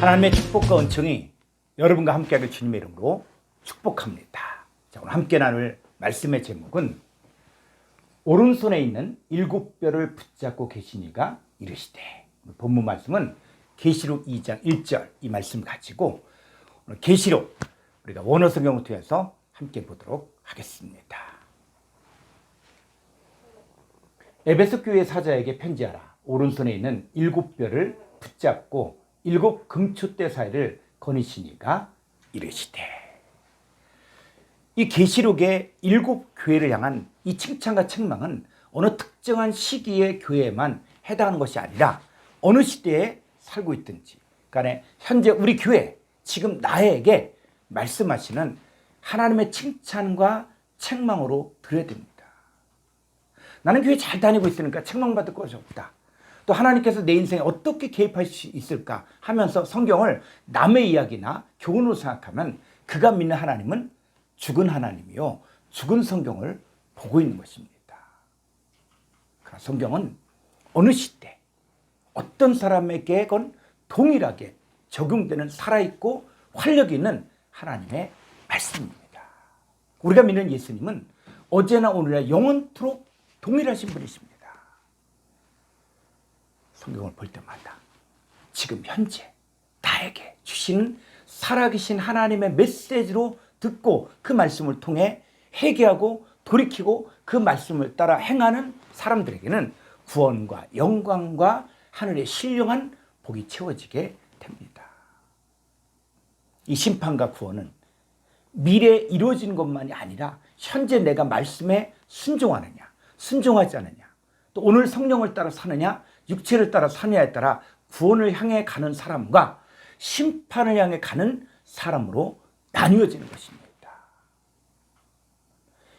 하나님의 축복과 은총이 여러분과 함께하길 주님의 이름으로 축복합니다. 자, 오늘 함께 나눌 말씀의 제목은 오른손에 있는 일곱 뼈를 붙잡고 계시니가 이르시되 본문 말씀은 계시록 2장 1절 이 말씀 가지고 오늘 계시록 우리가 원어 성경을 통해서 함께 보도록 하겠습니다. 에베소 교회 사자에게 편지하라. 오른손에 있는 일곱 뼈를 붙잡고 일곱 금초대 사이를 거니시니가 이르시되 이 계시록의 일곱 교회를 향한 이 칭찬과 책망은 어느 특정한 시기의 교회에만 해당하는 것이 아니라 어느 시대에 살고 있든지 간에 현재 우리 교회 지금 나에게 말씀하시는 하나님의 칭찬과 책망으로 들어야 됩니다. 나는 교회 잘 다니고 있으니까 책망받을 것이 없다. 또 하나님께서 내 인생에 어떻게 개입할 수 있을까 하면서 성경을 남의 이야기나 교훈으로 생각하면 그가 믿는 하나님은 죽은 하나님이요. 죽은 성경을 보고 있는 것입니다. 성경은 어느 시대, 어떤 사람에게건 동일하게 적용되는 살아있고 활력 있는 하나님의 말씀입니다. 우리가 믿는 예수님은 어제나 오늘나 영원토록 동일하신 분이십니다. 성경을 볼 때마다 지금 현재 나에게 주시는 살아계신 하나님의 메시지로 듣고 그 말씀을 통해 회개하고 돌이키고 그 말씀을 따라 행하는 사람들에게는 구원과 영광과 하늘의 신령한 복이 채워지게 됩니다. 이 심판과 구원은 미래에 이루어지는 것만이 아니라 현재 내가 말씀에 순종하느냐, 순종하지 않느냐, 또 오늘 성령을 따라 사느냐, 육체를 따라 사느냐에 따라 구원을 향해 가는 사람과 심판을 향해 가는 사람으로 나뉘어지는 것입니다.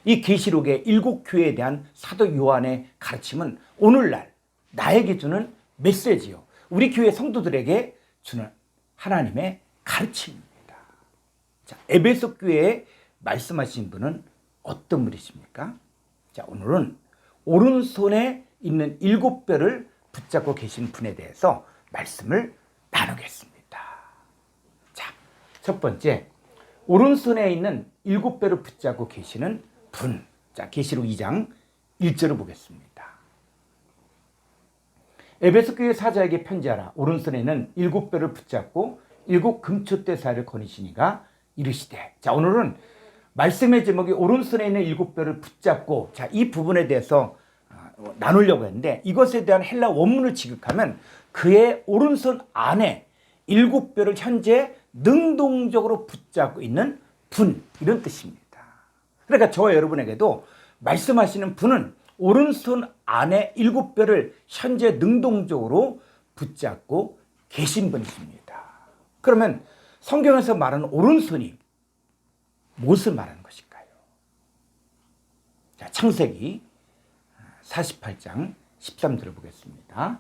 이 계시록의 일곱 교회에 대한 사도 요한의 가르침은 오늘날 나에게 주는 메시지요. 우리 교회 성도들에게 주는 하나님의 가르침입니다. 자, 에베소 교회에 말씀하신 분은 어떤 분이십니까? 자, 오늘은 오른손에 있는 일곱 뼈를 붙잡고 계신 분에 대해서 말씀을 나누겠습니다. 자, 첫 번째, 오른손에 있는 일곱 뼈를 붙잡고 계시는 분. 자, 계시록 2장 1절을 보겠습니다. 에베소 교회 사자에게 편지하라. 오른손에는 일곱 뼈를 붙잡고 일곱 금초대 사이를 거니시니가 이르시되. 자, 오늘은 말씀의 제목이 오른손에 있는 일곱 뼈를 붙잡고 자, 이 부분에 대해서 어, 나누려고 했는데 이것에 대한 헬라 원문을 지극하면 그의 오른손 안에 일곱 뼈를 현재 능동적으로 붙잡고 있는 분 이런 뜻입니다. 그러니까 저와 여러분에게도 말씀하시는 분은 오른손 안에 일곱 뼈를 현재 능동적으로 붙잡고 계신 분이십니다. 그러면 성경에서 말하는 오른손이 무엇을 말하는 것일까요? 자, 창세기 48장 13절을 보겠습니다.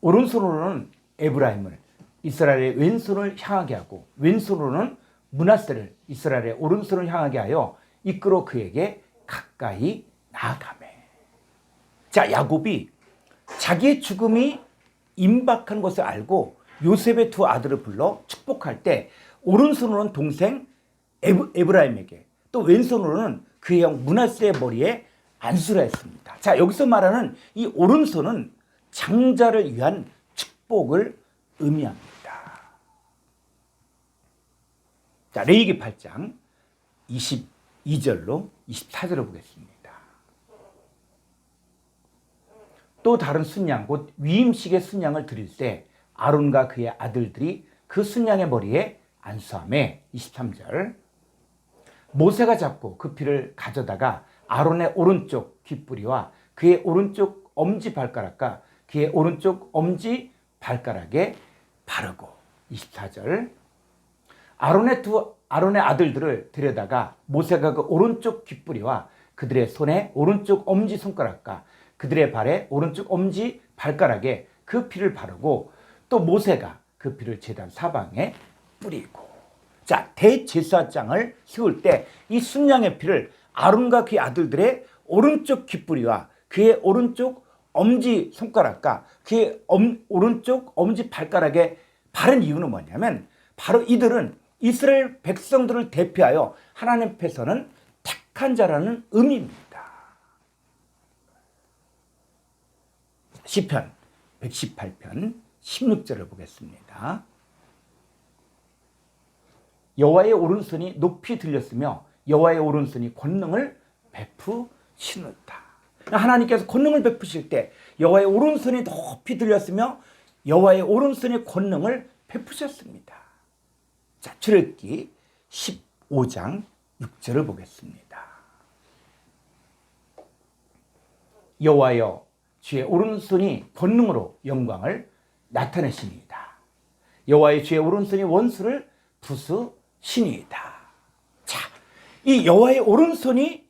오른손으로는 에브라임을 이스라엘의 왼손을 향하게 하고 왼손으로는 문하세를 이스라엘의 오른손을 향하게 하여 이끌어 그에게 가까이 나아가매. 자, 야곱이 자기의 죽음이 임박한 것을 알고 요셉의 두 아들을 불러 축복할 때 오른손으로는 동생 에브, 에브라임에게 또 왼손으로는 그의 형 문하세의 머리에 안수라 했습니다. 자, 여기서 말하는 이 오른손은 장자를 위한 축복을 의미합니다. 자, 레이기 8장 22절로 24절을 보겠습니다. 또 다른 순양 곧 위임식의 순양을 드릴 때 아론과 그의 아들들이 그 순양의 머리에 안수함에 23절 모세가 잡고 그 피를 가져다가 아론의 오른쪽 귓뿌리와 그의 오른쪽 엄지 발가락과 그의 오른쪽 엄지 발가락에 바르고. 24절. 아론의 두 아론의 아들들을 데려다가 모세가 그 오른쪽 귓뿌리와 그들의 손에 오른쪽 엄지 손가락과 그들의 발에 오른쪽 엄지 발가락에 그 피를 바르고 또 모세가 그 피를 제단 사방에 뿌리고. 자 대제사장을 세울 때 이 순양의 피를 아론과 그의 아들들의 오른쪽 귓뿌리와 그의 오른쪽 엄지 손가락과 그의 엄, 오른쪽 엄지 발가락에 바른 이유는 뭐냐면 바로 이들은 이스라엘 백성들을 대표하여 하나님 앞에서는 택한 자라는 의미입니다. 시편 118편 16절을 보겠습니다. 여호와의 오른손이 높이 들렸으며 여호와의 오른손이 권능을 베푸시는다. 하나님께서 권능을 베푸실 때 여호와의 오른손이 높이 들렸으며 여호와의 오른손이 권능을 베푸셨습니다. 자, 출애굽기 15장 6절을 보겠습니다. 여호와여 주의 오른손이 권능으로 영광을 나타내십니다. 여호와의 주의 오른손이 원수를 부수시니이다. 자, 이 여호와의 오른손이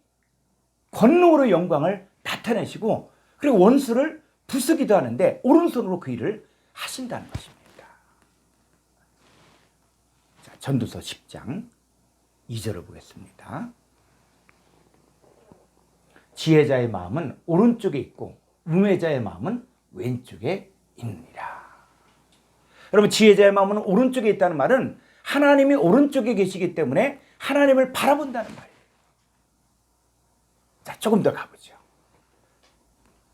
권능으로 영광을 나타내시고 그리고 원수를 부수기도 하는데 오른손으로 그 일을 하신다는 것입니다. 자, 전두서 10장 2절을 보겠습니다. 지혜자의 마음은 오른쪽에 있고 우매자의 마음은 왼쪽에 있느니라. 여러분 지혜자의 마음은 오른쪽에 있다는 말은 하나님이 오른쪽에 계시기 때문에 하나님을 바라본다는 말이에요. 자, 조금 더 가보죠.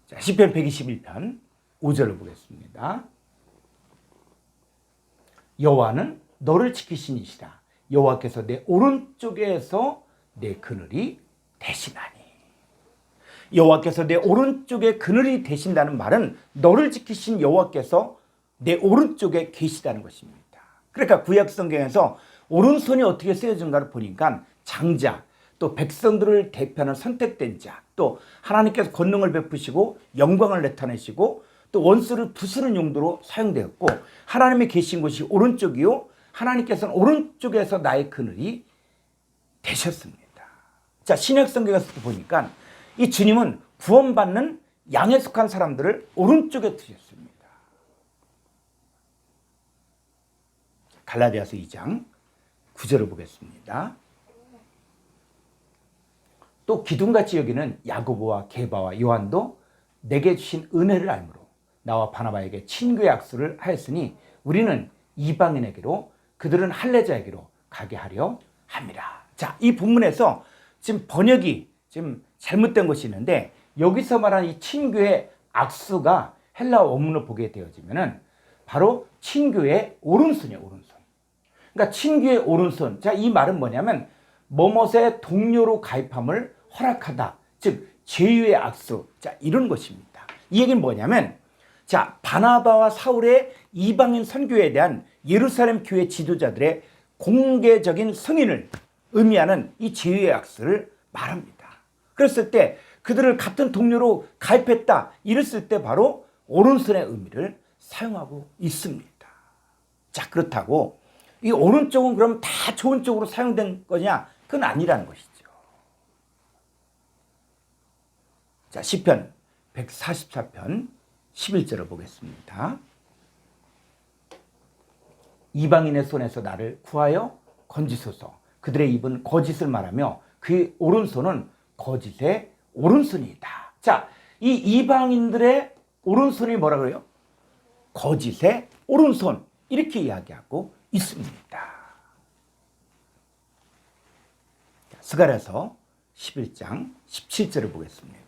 자, 10편 121편 5절을 보겠습니다. 여호와는 너를 지키시니시라. 여호와께서 내 오른쪽에서 내 그늘이 되시나니. 여호와께서 내 오른쪽에 그늘이 되신다는 말은 너를 지키신 여호와께서 내 오른쪽에 계시다는 것입니다. 그러니까 구약 성경에서 오른손이 어떻게 쓰여진가를 보니까 장자, 또 백성들을 대표하는 선택된 자, 또 하나님께서 권능을 베푸시고 영광을 나타내시고 또 원수를 부수는 용도로 사용되었고 하나님이 계신 곳이 오른쪽이요 하나님께서는 오른쪽에서 나의 그늘이 되셨습니다. 자 신약 성경에서 보니까 이 주님은 구원받는 양에 속한 사람들을 오른쪽에 두셨습니다. 갈라디아서 2장 9절을 보겠습니다. 또 기둥같이 여기는 야고보와 게바와 요한도 내게 주신 은혜를 알므로 나와 바나바에게 친구의 약수를 하였으니 우리는 이방인에게로 그들은 할례자에게로 가게 하려 함이라. 자, 이 본문에서 지금 번역이 지금 잘못된 것이 있는데 여기서 말하는 이 친교의 악수가 헬라 원문을 보게 되어지면은 바로 친교의 오른손이에요, 오른손. 그러니까 친교의 오른손. 자, 이 말은 뭐냐면 뭐뭇의 동료로 가입함을 허락하다. 즉 제유의 악수. 자, 이런 것입니다. 이 얘기는 뭐냐면 자, 바나바와 사울의 이방인 선교에 대한 예루살렘 교회 지도자들의 공개적인 승인을 의미하는 이 제유의 악수를 말합니다. 그랬을 때 그들을 같은 동료로 가입했다. 이랬을 때 바로 오른손의 의미를 사용하고 있습니다. 자, 그렇다고 이 오른쪽은 그럼 다 좋은 쪽으로 사용된 거냐? 그건 아니라는 것이죠. 자, 시편 144편 11절을 보겠습니다. 이방인의 손에서 나를 구하여 건지소서. 그들의 입은 거짓을 말하며 그 오른손은 거짓의 오른손이다. 자, 이 이방인들의 오른손이 뭐라 그래요? 거짓의 오른손. 이렇게 이야기하고 있습니다. 스가랴서 11장 17절을 보겠습니다.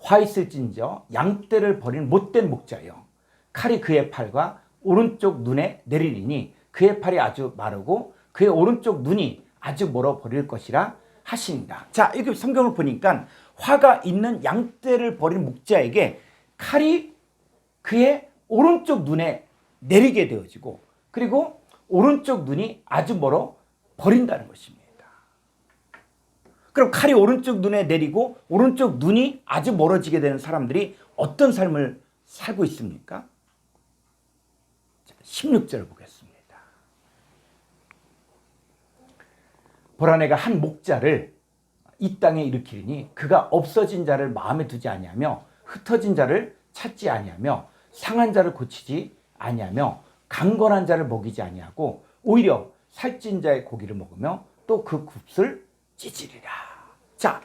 화 있을진저 양떼를 버린 못된 목자여 칼이 그의 팔과 오른쪽 눈에 내리리니 그의 팔이 아주 마르고 그의 오른쪽 눈이 아주 멀어 버릴 것이라 하신다. 자, 이렇게 성경을 보니까 화가 있는 양떼를 버린 목자에게 칼이 그의 오른쪽 눈에 내리게 되어지고 그리고 오른쪽 눈이 아주 멀어 버린다는 것입니다. 그럼 칼이 오른쪽 눈에 내리고 오른쪽 눈이 아주 멀어지게 되는 사람들이 어떤 삶을 살고 있습니까? 16절을 보겠습니다. 보라네가 한 목자를 이 땅에 일으키니 그가 없어진 자를 마음에 두지 아니하며 흩어진 자를 찾지 아니하며 상한 자를 고치지 아니하며 강건한 자를 먹이지 아니하고 오히려 살찐 자의 고기를 먹으며 또 그 굽을 찌질이라. 자,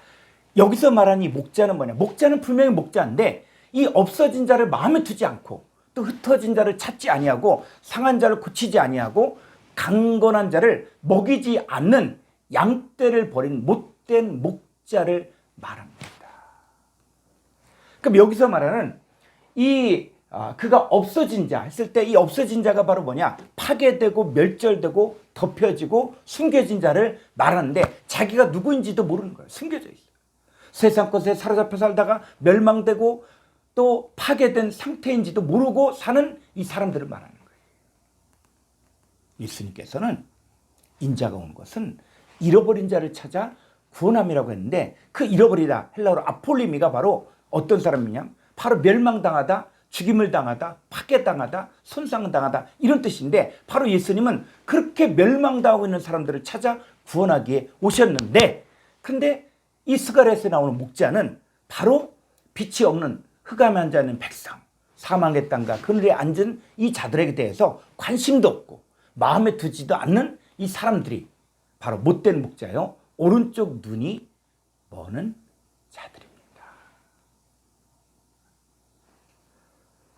여기서 말하는 이 목자는 뭐냐? 목자는 분명히 목자인데 이 없어진 자를 마음에 두지 않고 또 흩어진 자를 찾지 아니하고 상한 자를 고치지 아니하고 강건한 자를 먹이지 않는 양떼를 버린 못된 목자를 말합니다. 그럼 여기서 말하는 이 아, 그가 없어진 자 했을 때 이 없어진 자가 바로 뭐냐? 파괴되고 멸절되고 덮여지고 숨겨진 자를 말하는데 자기가 누구인지도 모르는 거예요. 숨겨져 있어요. 세상 것에 사로잡혀 살다가 멸망되고 또 파괴된 상태인지도 모르고 사는 이 사람들을 말하는 거예요. 예수님께서는 인자가 온 것은 잃어버린 자를 찾아 구원함이라고 했는데 그 잃어버리다 헬라어로 아폴리미가 바로 어떤 사람이냐? 바로 멸망당하다, 죽임을 당하다, 파괴당하다, 손상당하다 이런 뜻인데 바로 예수님은 그렇게 멸망당하고 있는 사람들을 찾아 구원하기에 오셨는데 근데 이 스가랴에서 나오는 목자는 바로 빛이 없는 흑암에 앉아 있는 백성, 사망의 땅과 그늘에 앉은 이 자들에게 대해서 관심도 없고 마음에 두지도 않는 이 사람들이 바로 못된 목자요. 오른쪽 눈이 먼자들입니다.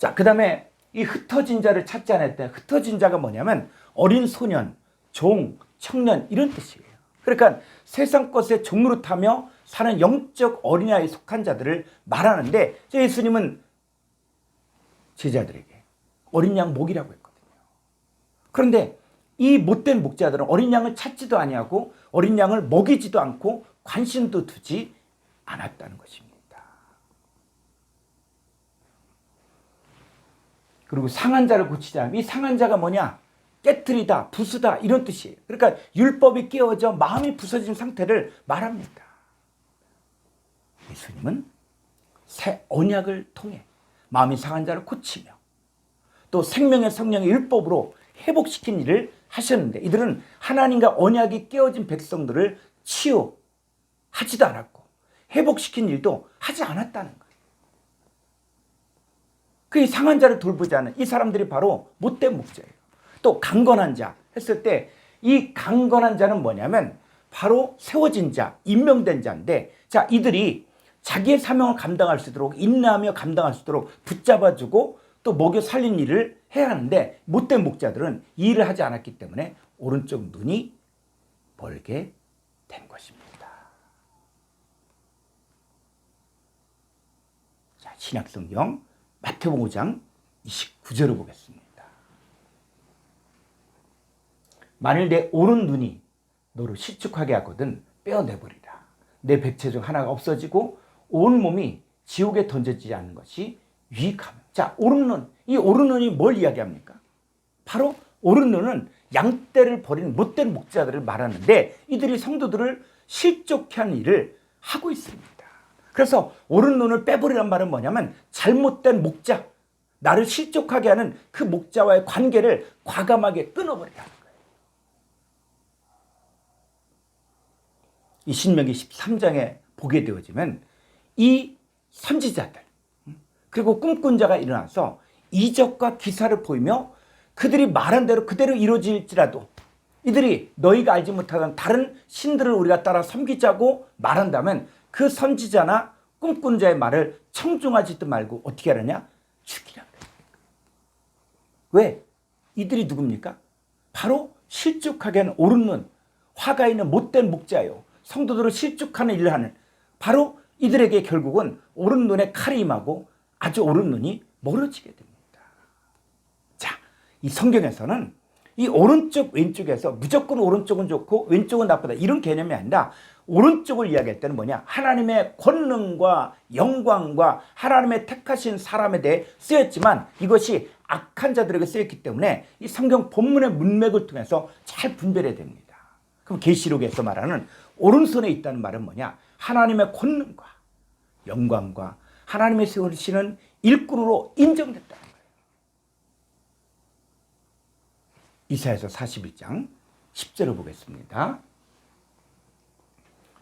자, 그 다음에 이 흩어진 자를 찾지 않았다. 흩어진 자가 뭐냐면 어린 소년, 종, 청년 이런 뜻이에요. 그러니까 세상 것에 종노릇하며 사는 영적 어린아이에 속한 자들을 말하는데 예수님은 제자들에게 어린 양 목이라고 했거든요. 그런데 이 못된 목자들은 어린 양을 찾지도 아니하고 어린 양을 먹이지도 않고 관심도 두지 않았다는 것입니다. 그리고 상한 자를 고치자. 이 상한 자가 뭐냐? 깨뜨리다, 부수다 이런 뜻이에요. 그러니까 율법이 깨어져 마음이 부서진 상태를 말합니다. 예수님은 새 언약을 통해 마음이 상한 자를 고치며 또 생명의 성령의 율법으로 회복시킨 일을 하셨는데 이들은 하나님과 언약이 깨어진 백성들을 치유하지도 않았고 회복시킨 일도 하지 않았다는 거예요. 그 상한 자를 돌보지 않은 이 사람들이 바로 못된 목자예요. 또 강건한 자 했을 때 이 강건한 자는 뭐냐면 바로 세워진 자, 임명된 자인데 자 이들이 자기의 사명을 감당할 수 있도록 인내하며 감당할 수 있도록 붙잡아주고 또 먹여 살린 일을 해야 하는데 못된 목자들은 이 일을 하지 않았기 때문에 오른쪽 눈이 벌게 된 것입니다. 자, 신약성경 마태복음 5장 29절을 보겠습니다. 만일 내 오른 눈이 너를 실축하게 하거든 빼어내버리라. 내 백체 중 하나가 없어지고 온 몸이 지옥에 던져지지 않는 것이 유익하며. 자, 오른 눈. 이 오른 눈이 뭘 이야기합니까? 바로 오른 눈은 양떼를 버리는 못된 목자들을 말하는데 이들이 성도들을 하는 일을 하고 있습니다. 그래서 오른 눈을 빼버리란 말은 뭐냐면 잘못된 목자, 나를 실족하게 하는 그 목자와의 관계를 과감하게 끊어버리라는 거예요. 이 신명기 13장에 보게 되어지면 이 선지자들 그리고 꿈꾼 자가 일어나서 이적과 기사를 보이며 그들이 말한 대로 그대로 이루어질지라도 이들이 너희가 알지 못하던 다른 신들을 우리가 따라 섬기자고 말한다면 그 선지자나 꿈꾼 자의 말을 청중하지 도 말고 어떻게 하느냐? 죽이라 그래. 왜? 이들이 누굽니까? 바로 실족하게 옳은 눈, 화가 있는 못된 목자요. 성도들을 실족하는 일을 하는 바로 이들에게 결국은 옳은 눈에 칼이 임하고 아주 옳은 눈이 멀어지게 됩니다. 자, 이 성경에서는 이 오른쪽 왼쪽에서 무조건 오른쪽은 좋고 왼쪽은 나쁘다 이런 개념이 아니라 오른쪽을 이야기할 때는 뭐냐 하나님의 권능과 영광과 하나님의 택하신 사람에 대해 쓰였지만 이것이 악한 자들에게 쓰였기 때문에 이 성경 본문의 문맥을 통해서 잘 분별해야 됩니다. 그럼 계시록에서 말하는 오른손에 있다는 말은 뭐냐 하나님의 권능과 영광과 하나님의 세우시는 일꾼으로 인정됐다는 거예요. 이사야서 41장 10절을 보겠습니다.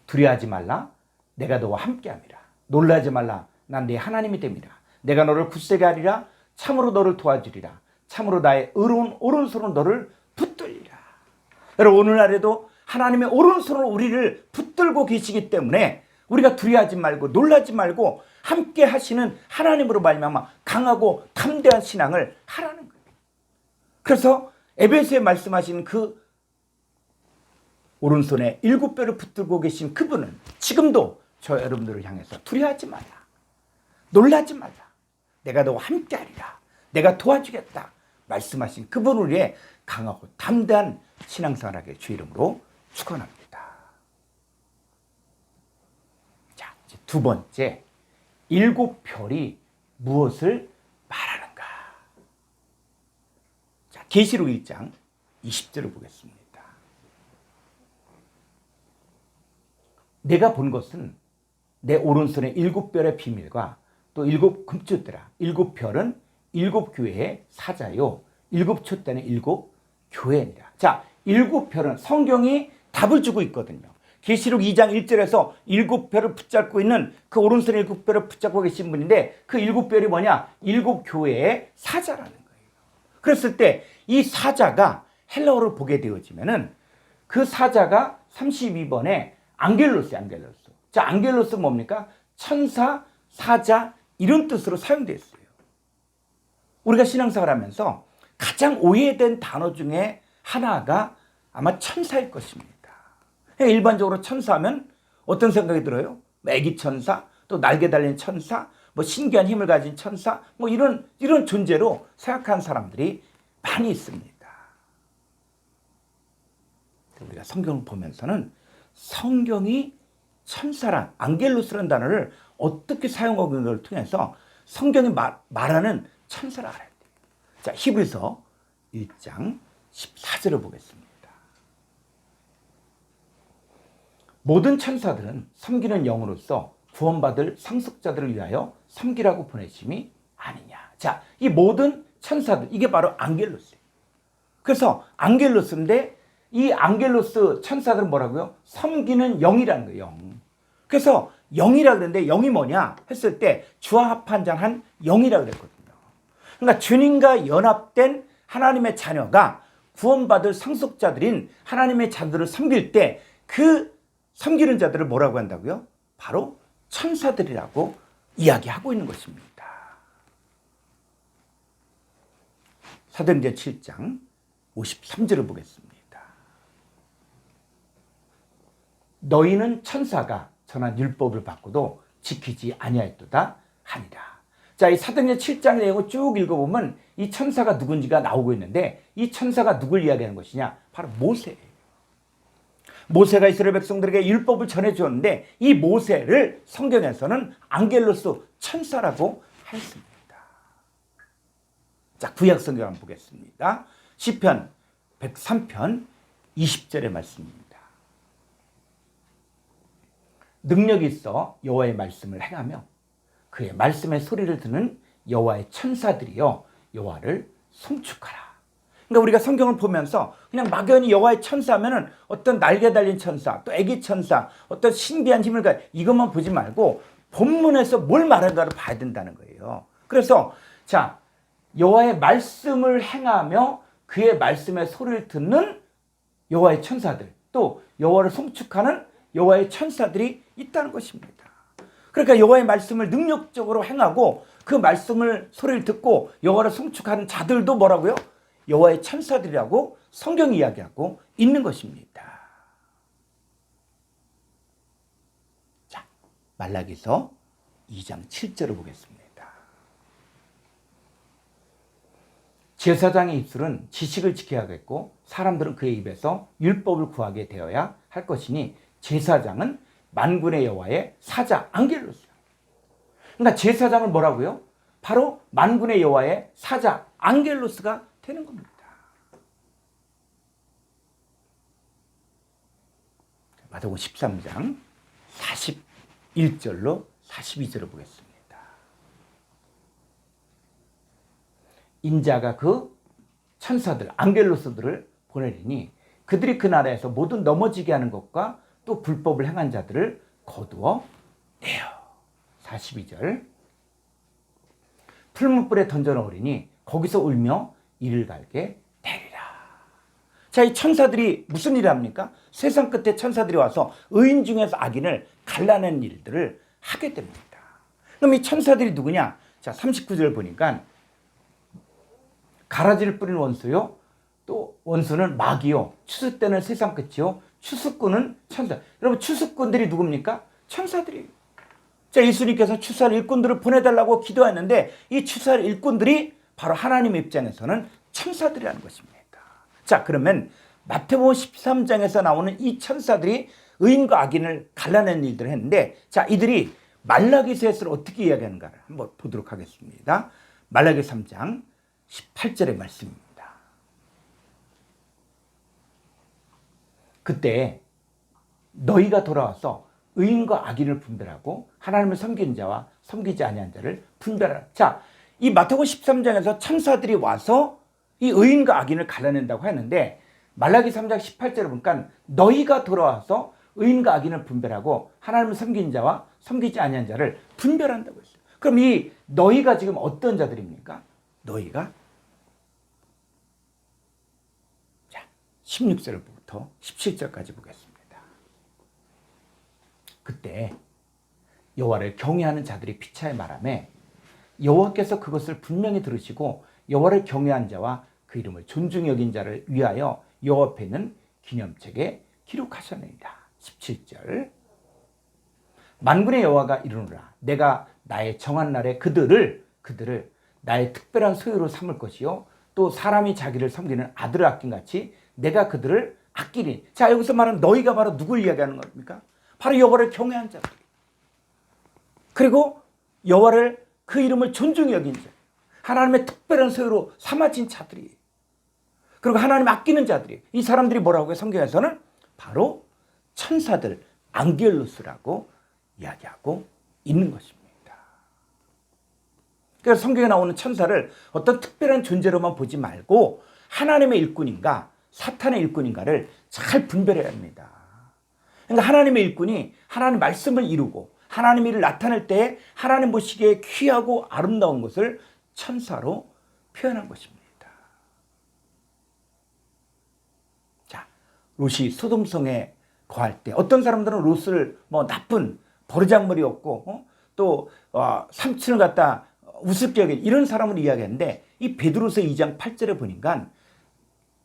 두려워하지 말라. 내가 너와 함께함이라. 놀라지 말라. 난 네 하나님이 됩니다. 내가 너를 굳세게 하리라. 참으로 너를 도와주리라. 참으로 나의 의로운 오른손으로 너를 붙들리라. 여러분 오늘날에도 하나님의 오른손으로 우리를 붙들고 계시기 때문에 우리가 두려워하지 말고 놀라지 말고 함께 하시는 하나님으로 말미암아 강하고 담대한 신앙을 하라는 거예요. 그래서 에베소에 말씀하신 그 오른손에 일곱 뼈를 붙들고 계신 그분은 지금도 저 여러분들을 향해서 두려워하지 말라. 놀라지 말라. 내가 너와 함께 하리라. 내가 도와주겠다. 말씀하신 그분을 위해 강하고 담대한 신앙생활하게 주 이름으로 축원합니다. 자, 이제 두 번째 일곱 별이 무엇을 말하는가? 자, 계시록 1장 20절을 보겠습니다. 내가 본 것은 내 오른손의 일곱 별의 비밀과 또 일곱 금초대라. 일곱 별은 일곱 교회의 사자요. 일곱 촛대는 일곱 교회니라. 자, 일곱 별은 성경이 답을 주고 있거든요. 계시록 2장 1절에서 일곱 별을 붙잡고 있는 그 오른손에 일곱 별을 붙잡고 계신 분인데 그 일곱 별이 뭐냐? 일곱 교회의 사자라는 거예요. 그랬을 때 이 사자가 헬라어를 보게 되어지면은 그 사자가 32번에 앙겔로스, 앙겔로스. 자, 앙겔로스 뭡니까? 천사, 사자 이런 뜻으로 사용되어 있어요. 우리가 신앙생활 하면서 가장 오해된 단어 중에 하나가 아마 천사일 것입니다. 일반적으로 천사하면 어떤 생각이 들어요? 애기 천사, 또 날개 달린 천사, 뭐 신기한 힘을 가진 천사, 뭐 이런 이런 존재로 생각하는 사람들이 많이 있습니다. 우리가 성경을 보면서는 성경이 천사란 앙겔로스라는 단어를 어떻게 사용하고 있는 걸 통해서 성경이 말, 말하는 천사를 알아야 돼요. 자, 히브리서 1장 14절을 보겠습니다. 모든 천사들은 섬기는 영으로서 구원받을 상속자들을 위하여 섬기라고 보내심이 아니냐. 자, 이 모든 천사들, 이게 바로 앙겔로스예요. 그래서 앙겔로스인데 이 앙겔로스 천사들은 뭐라고요? 섬기는 영이라는 거예요, 영. 그래서 영이라 그랬는데 영이 뭐냐 했을 때 주와 합한 한 영이라 그랬거든요. 그러니까 주님과 연합된 하나님의 자녀가 구원받을 상속자들인 하나님의 자들을 섬길 때 그 섬기는 자들을 뭐라고 한다고요? 바로 천사들이라고 이야기하고 있는 것입니다. 사도행전 7장 53절을 보겠습니다. 너희는 천사가 전한 율법을 받고도 지키지 아니하였도다 하니라. 자, 이 사도행전 7장 내용을 쭉 읽어보면 이 천사가 누군지가 나오고 있는데 이 천사가 누굴 이야기하는 것이냐? 바로 모세예요. 모세가 이스라엘 백성들에게 율법을 전해주었는데 이 모세를 성경에서는 앙겔로스 천사라고 하였습니다. 자, 구약 성경 한번 보겠습니다. 시편 103편 20절의 말씀입니다. 능력이 있어 여호와의 말씀을 행하며 그의 말씀의 소리를 듣는 여호와의 천사들이여 여호와를 송축하라. 그러니까 우리가 성경을 보면서 그냥 막연히 여호와의 천사면은 어떤 날개 달린 천사, 또 애기 천사, 어떤 신비한 힘을 가 이것만 보지 말고 본문에서 뭘 말하는가를 봐야 된다는 거예요. 그래서 자 여호와의 말씀을 행하며 그의 말씀의 소리를 듣는 여호와의 천사들, 또 여호와를 송축하는 여호와의 천사들이 있다는 것입니다. 그러니까 여호와의 말씀을 능력적으로 행하고 그 말씀을 소리를 듣고 여호와를 송축하는 자들도 뭐라고요? 여호와의 천사들이라고 성경이 이야기하고 있는 것입니다. 자, 말라기서 2장 7절을 보겠습니다. 제사장의 입술은 지식을 지켜야겠고 사람들은 그의 입에서 율법을 구하게 되어야 할 것이니 제사장은 만군의 여호와의 사자 앙겔로스. 그러니까 제사장을 뭐라고요? 바로 만군의 여호와의 사자 앙겔로스가 되는 겁니다. 마태복음 13장 41절로 42절을 보겠습니다. 인자가 그 천사들 앙겔로스들을 보내리니 그들이 그 나라에서 모든 넘어지게 하는 것과 또 불법을 행한 자들을 거두어 내요. 42절. 풀무불에 던져 넣으리니 거기서 울며 이를 갈게 되리라. 자, 이 천사들이 무슨 일을 합니까? 세상 끝에 천사들이 와서 의인 중에서 악인을 갈라낸 일들을 하게 됩니다. 그럼 이 천사들이 누구냐? 자, 39절 보니까 가라지를 뿌린 원수요. 또 원수는 마귀요. 추수 때는 세상 끝이요. 추수꾼은 천사. 여러분 추수꾼들이 누굽니까? 천사들이. 자, 예수님께서 추수할 일꾼들을 보내달라고 기도했는데 이 추수할 일꾼들이 바로 하나님 입장에서는 천사들이라는 것입니다. 자, 그러면 마태복음 13장에서 나오는 이 천사들이 의인과 악인을 갈라낸 일들을 했는데 자, 이들이 말라기서에서 어떻게 이야기하는가를 한번 보도록 하겠습니다. 말라기 3장 18절의 말씀입니다. 그때 너희가 돌아와서 의인과 악인을 분별하고 하나님을 섬기는 자와 섬기지 아니한 자를 분별하라. 자, 이 마태복음 13장에서 천사들이 와서 이 의인과 악인을 갈라낸다고 했는데 말라기 3장 18절을 보니까 너희가 돌아와서 의인과 악인을 분별하고 하나님을 섬기는 자와 섬기지 아니한 자를 분별한다고 했어요. 그럼 이 너희가 지금 어떤 자들입니까? 너희가 자, 16절 부터 17절까지 보겠습니다. 그때 여호와를 경외하는 자들이 피차에 말하매 여호와께서 그것을 분명히 들으시고 여호와를 경외한 자와 그 이름을 존중히 여긴 자를 위하여 여호와 앞에 있는 기념책에 기록하셨느니라. 17절 만군의 여호와가 이르노라 내가 나의 정한 날에 그들을 그들을 나의 특별한 소유로 삼을 것이요 또 사람이 자기를 섬기는 아들을 아낀 같이 내가 그들을 아끼리. 자 여기서 말하는 너희가 바로 누굴 이야기하는 겁니까? 바로 여호와를 경외한 자들. 그리고 여호와를 그 이름을 존중히 여긴 자. 하나님의 특별한 소유로 삼아진 자들이. 그리고 하나님 아끼는 자들이. 이 사람들이 뭐라고 해 성경에서는 바로 천사들 앙겔루스라고 이야기하고 있는 것입니다. 그래서 성경에 나오는 천사를 어떤 특별한 존재로만 보지 말고 하나님의 일꾼인가 사탄의 일꾼인가를 잘 분별해야 합니다. 그러니까 하나님의 일꾼이 하나님 말씀을 이루고 하나님 일을 나타낼 때 하나님 보시기에 귀하고 아름다운 것을 천사로 표현한 것입니다. 자, 롯이 소돔성에 거할 때 어떤 사람들은 롯을 뭐 나쁜 버르장머리였고 어? 또 어, 삼촌을 갖다 우습게 여긴 이런 사람을 이야기하는데 이 베드로서 2장 8절에 보니까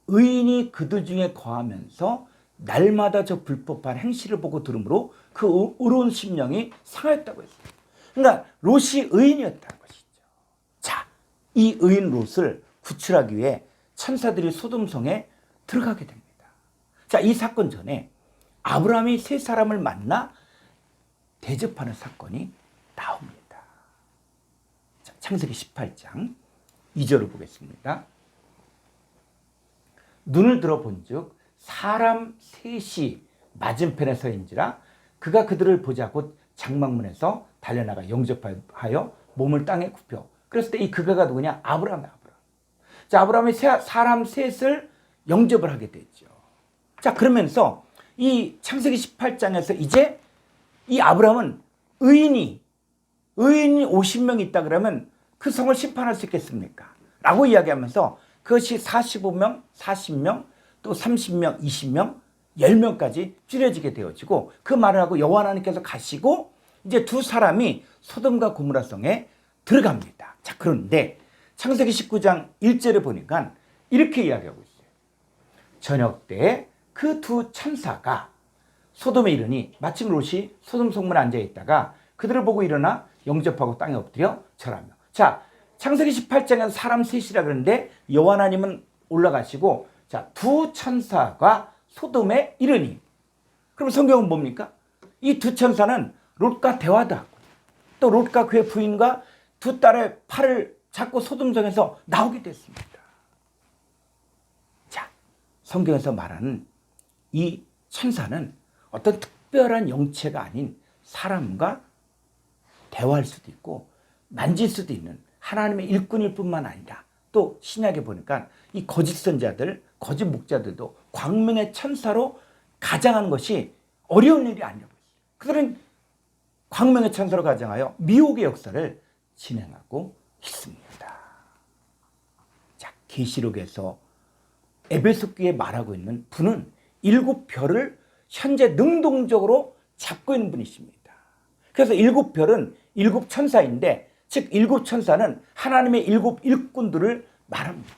의인이 그들 중에 거하면서 날마다 저 불법한 행실을 보고 들으므로 그 의로운 심령이 상하였다고 했어요. 그러니까 롯이 의인이었다는 것이죠. 자, 이 의인 롯을 구출하기 위해 천사들이 소돔성에 들어가게 됩니다. 자, 이 사건 전에 아브라함이 세 사람을 만나 대접하는 사건이 나옵니다. 자, 창세기 18장 2절을 보겠습니다. 눈을 들어본즉 사람 셋이 맞은편에 서인지라 그가 그들을 보자 곧 장막문에서 달려나가 영접하여 몸을 땅에 굽혀. 그랬을 때 이 그가가 누구냐? 아브라함이 아브라함. 자 아브라함이 사람 셋을 영접을 하게 됐죠. 자 그러면서 이 창세기 18장에서 이제 이 아브라함은 의인이 의인이 50명 있다 그러면 그 성을 심판할 수 있겠습니까? 라고 이야기하면서 그것이 45명, 40명, 또 30명, 20명, 10명까지 줄여지게 되어지고 그 말을 하고 여호와 하나님께서 가시고 이제 두 사람이 소돔과 고무라 성에 들어갑니다. 자, 그런데 창세기 19장 1절에 보니까 이렇게 이야기하고 있어요. 저녁 때 그 두 천사가 소돔에 이르니 마침 롯이 소돔 성문에 앉아 있다가 그들을 보고 일어나 영접하고 땅에 엎드려 절하며. 자, 창세기 18장에는 사람 셋이라 그러는데 여호와 하나님은 올라가시고 자, 두 천사가 소돔에 이르니. 그럼 성경은 뭡니까? 이 두 천사는 롯과 하고 또 롯과 그의 부인과 두 딸의 팔을 잡고 소돔성에서 나오게 됐습니다. 자, 성경에서 말하는 이 천사는 어떤 특별한 영체가 아닌 사람과 대화할 수도 있고 만질 수도 있는 하나님의 일꾼일 뿐만 아니라 또 신약에 보니까 이 거짓 선자들, 거짓 목자들도 광명의 천사로 가장하는 것이 어려운 일이 아니라고 했어요. 그들은 광명의 천사로 가장하여 미혹의 역사를 진행하고 있습니다. 자, 계시록에서 에베소 교에 말하고 있는 분은 일곱 별을 현재 능동적으로 잡고 있는 분이십니다. 그래서 일곱 별은 일곱 천사인데 즉 일곱 천사는 하나님의 일곱 일꾼들을 말합니다.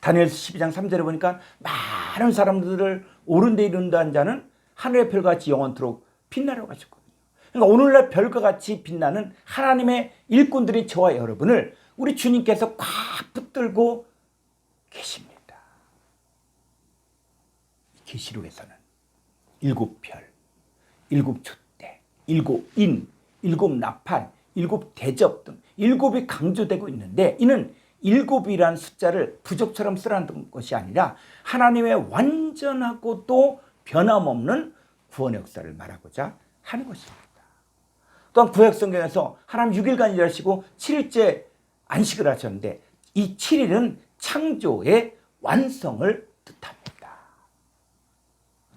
다니엘서 12장 3절에 보니까 많은 사람들을 옳은 데 이룬다는 자는 하늘의 별같이 영원토록 빛나라고 하셨거든요. 그러니까 오늘날 별과 같이 빛나는 하나님의 일꾼들이 저와 여러분을 우리 주님께서 꽉 붙들고 계십니다. 계시록에서는 일곱 별, 일곱 촛대, 일곱 인, 일곱 나팔, 일곱 대접 등 일곱이 강조되고 있는데 이는 일곱이란 숫자를 부족처럼 쓰라는 것이 아니라 하나님의 완전하고 또 변함없는 구원의 역사를 말하고자 하는 것입니다. 또한 구약 성경에서 하나님 6일간 일하시고 7일째 안식을 하셨는데 이 7일은 창조의 완성을 뜻합니다.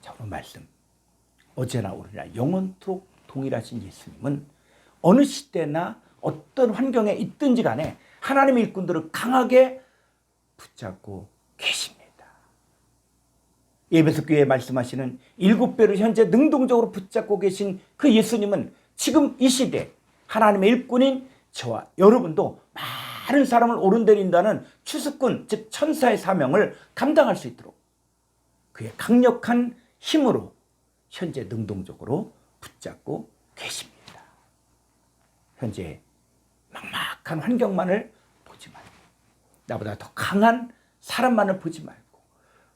자, 오늘 말씀. 어제나 오늘이나 영원토록 동일하신 예수님은 어느 시대나 어떤 환경에 있든지 간에 하나님의 일꾼들을 강하게 붙잡고 계십니다. 예배석 교회에 말씀하시는 일곱 배를 현재 능동적으로 붙잡고 계신 그 예수님은 지금 이 시대 하나님의 일꾼인 저와 여러분도 많은 사람을 오른내린다는 추수꾼 즉 천사의 사명을 감당할 수 있도록 그의 강력한 힘으로 현재 능동적으로 붙잡고 계십니다. 현재 막막한 환경만을 보지 말고 나보다 더 강한 사람만을 보지 말고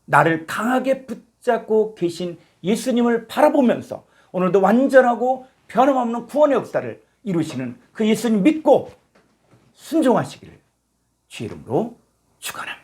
나를 강하게 붙잡고 계신 예수님을 바라보면서 오늘도 완전하고 변함없는 구원의 역사를 이루시는 그 예수님 믿고 순종하시기를 주 이름으로 축원합니다.